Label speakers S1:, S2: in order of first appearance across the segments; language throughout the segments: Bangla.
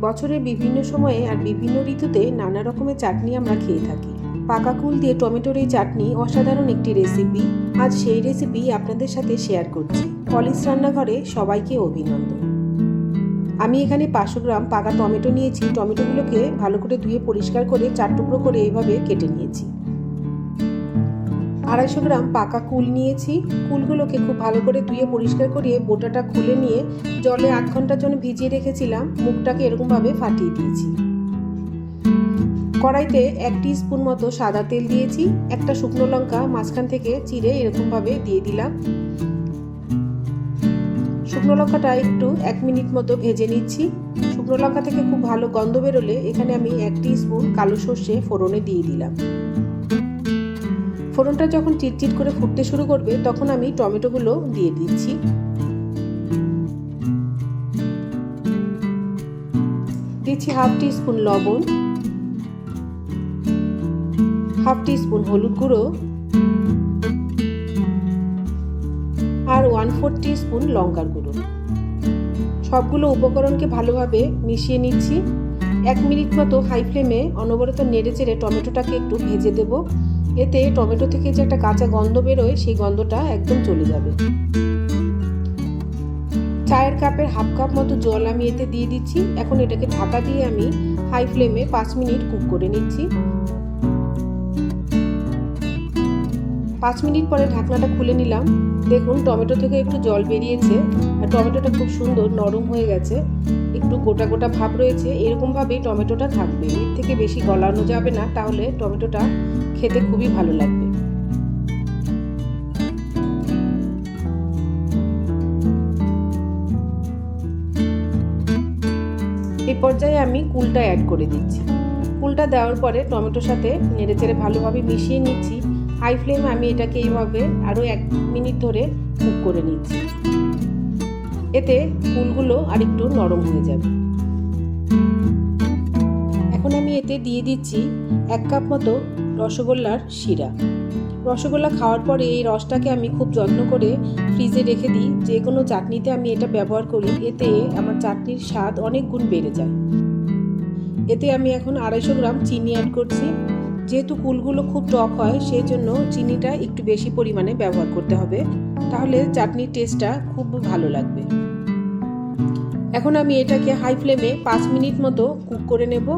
S1: বছরের বিভিন্ন সময়ে আর বিভিন্ন ঋতুতে নানা রকমের চাটনি আমরা খেয়ে থাকি। পাকা কুল দিয়ে টমেটোর এই চাটনি অসাধারণ একটি রেসিপি আজ সেই রেসিপি আপনাদের সাথে শেয়ার করছি। পলিশ রান্নাঘরে সবাইকে অভিনন্দন। আমি এখানে পাঁচশো গ্রাম পাকা টমেটো নিয়েছি। টমেটোগুলোকে ভালো করে ধুয়ে পরিষ্কার করে চার টুকরো করে এইভাবে কেটে নিয়েছি। আড়াইশো গ্রাম পাকা কুল নিয়েছি। কুলগুলোকে খুব ভালো করে ধুয়ে পরিষ্কার করিয়ে বোটাটা খুলে নিয়ে জলে আধ ঘণ্টার জন্য ভিজিয়ে রেখেছিলাম। মুখটাকে এরকমভাবে ফাটিয়ে দিয়েছি। কড়াইতে এক স্পুন মতো সাদা তেল দিয়েছি। একটা শুকনো লঙ্কা মাঝখান থেকে চিড়ে এরকমভাবে দিয়ে দিলাম। শুকনো লঙ্কাটা একটু এক মিনিট মতো ভেজে নিচ্ছি। শুকনো লঙ্কা থেকে খুব ভালো গন্ধ বেরোলে এখানে আমি এক স্পুন কালো সর্ষে ফোড়নে দিয়ে দিলাম। ফোড়নটা যখন চিটচিট করে ফুটতে শুরু করবে, তখন আমি টমেটোগুলো দিয়ে দিচ্ছি। দিচ্ছি হাফ স্পুন লবণ, হাফ স্পুন হলুদ গুঁড়ো, আর ওয়ান ফোর টি স্পুন লঙ্কার গুঁড়ো। সবগুলো উপকরণকে ভালোভাবে মিশিয়ে নিচ্ছি। এক মিনিট মতো হাই ফ্লেমে অনবরত নেড়ে চেড়ে টমেটোটাকে একটু ভেজে দেব। এতে টমেটো থেকে যে একটা কাঁচা গন্ধ বেরোয়, সেই গন্ধটা একদম চলে যাবে। চায়ের কাপের হাফ কাপ মতো জল আমি এতে দিয়ে দিচ্ছি। এখন এটাকে ঢাকা দিয়ে আমি হাই ফ্লেমে পাঁচ মিনিট কুক করে নিচ্ছি। পাঁচ মিনিট পরে ঢাকনাটা খুলে নিলাম। দেখুন, টমেটো থেকে একটু জল বেরিয়েছে। আর টমেটোটা খুব সুন্দর নরম হয়ে গেছে। একটু গোটা গোটা ভাব রয়েছে এরকমভাবেই টমেটোটা থাকবে। এর থেকে বেশি গলানো যাবে না, তাহলে টমেটোটা খেতে খুবই ভালো লাগবে। এই পর্যায়ে আমি কুলটা অ্যাড করে দিচ্ছি। কুলটা দেওয়ার পরে টমেটোর সাথে নেড়ে চেড়ে ভালোভাবে মিশিয়ে নিচ্ছি। হাই ফ্লেমে আমি এটাকে এইভাবে আরও এক মিনিট ধরে কুক করে নিচ্ছি। এতে ফুলগুলো আরেকটু নরম হয়ে যাবে। এখন আমি এতে দিয়ে দিচ্ছি এক কাপ মতো রসগোল্লার শিরা। রসগোল্লা খাওয়ার পরে এই রসটাকে আমি খুব যত্ন করে ফ্রিজে রেখে দিই। যে কোনো চাটনিতে আমি এটা ব্যবহার করি, এতে আমার চাটনির স্বাদ অনেক গুণ বেড়ে যায়। এতে আমি এখন আড়াইশো গ্রাম চিনি অ্যাড করছি। যেহেতু কুলগুলো খুব টক হয়, সেই জন্য চিনিটা একটু বেশি পরিমাণে ব্যবহার করতে হবে। তাহলে চাটনির টেস্টটা খুব ভালো লাগবে। এখন আমি এটাকে হাই ফ্লেমে পাঁচ মিনিট মতো কুক করে নেব।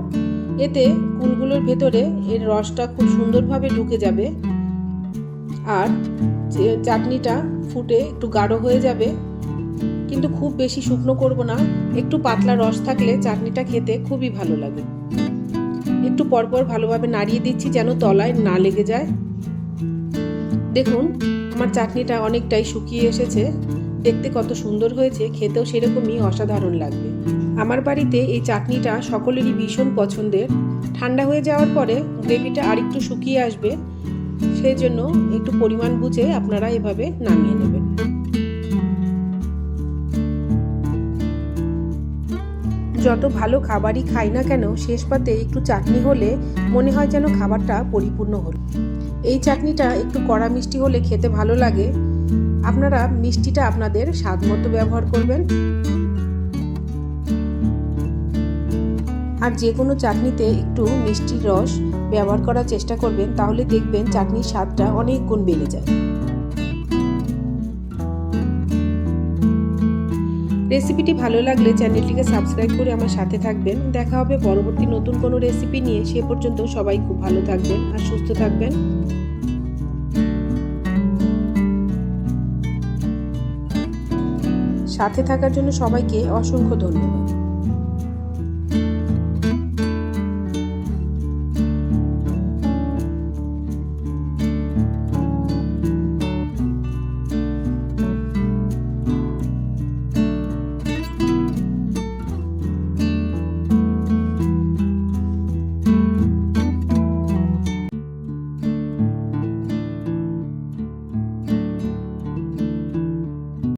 S1: এতে কুলগুলোর ভেতরে এর রসটা খুব সুন্দরভাবে ঢুকে যাবে। আর চাটনিটা ফুটে একটু গাঢ় হয়ে যাবে। কিন্তু খুব বেশি শুকনো করব না। একটু পাতলা রস থাকলে চাটনিটা খেতে খুবই ভালো লাগে। একটু পরপর ভালোভাবে নাড়িয়ে দিচ্ছি যেন তলায় না লেগে যায়। দেখুন, আমার চাটনিটা অনেকটাই শুকিয়ে এসেছে। দেখতে কত সুন্দর হয়েছে, খেতেও সেরকমই অসাধারণ লাগবে। আমার বাড়িতে এই চাটনিটা সকলেরই ভীষণ পছন্দের। ঠান্ডা হয়ে যাওয়ার পরে গ্রেভিটা আরেকটু শুকিয়ে আসবে, সেই জন্য একটু পরিমাণ বুঝে আপনারা এভাবে নামিয়ে নেবেন। যত ভালো খাবারই খাই না কেন, শেষ পাতে একটু চাটনি হলে মনে হয় যেন খাবারটা পরিপূর্ণ হল। এই চাটনিটা একটু কড়া মিষ্টি হলে খেতে ভালো লাগে। আপনারা মিষ্টিটা আপনাদের স্বাদ মতো ব্যবহার করবেন। আর যে কোনো চাটনিতে একটু মিষ্টির রস ব্যবহার করার চেষ্টা করবেন, তাহলে দেখবেন চাটনির স্বাদটা অনেক গুণ বেড়ে যায়। রেসিপিটি ভালো লাগলে চ্যানেলটিকে সাবস্ক্রাইব করে আমার সাথে থাকবেন। দেখা হবে পরবর্তী নতুন কোনো রেসিপি নিয়ে। সে পর্যন্ত সবাই খুব ভালো থাকবেন আর সুস্থ থাকবেন। সাথে থাকার জন্য সবাইকে অসংখ্য ধন্যবাদ।